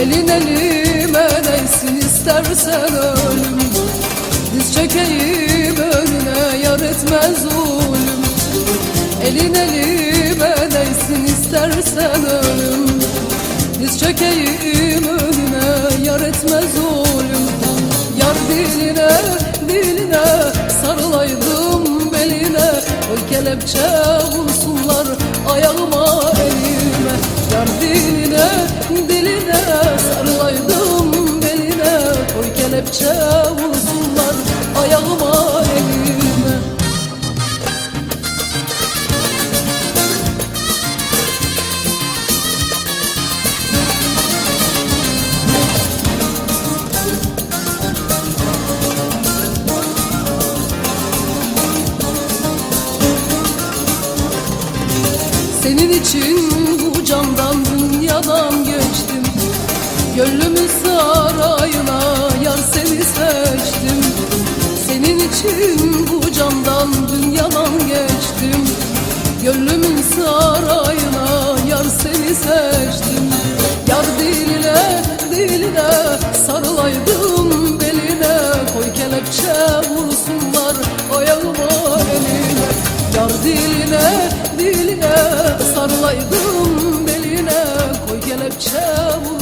Elin elime değsin istersen ölüm. Diz çökeyim önüne yar etmez zulüm. Elin elime değsin istersen ölüm. Diz çökeyim önüne yar etmez zulüm. Yar diline diline sarılaydım beline. Oy kelepçe vursunlar ayağıma elime. Yar diline Senin için bu camdan dünyadan geçtim. Gönlümün sarayına yar seni seçtim. Senin için bu camdan dünyadan geçtim. Gönlümün sarayına yar seni seçtim diline sarılaydım beline. Koy kelepçe vursunlar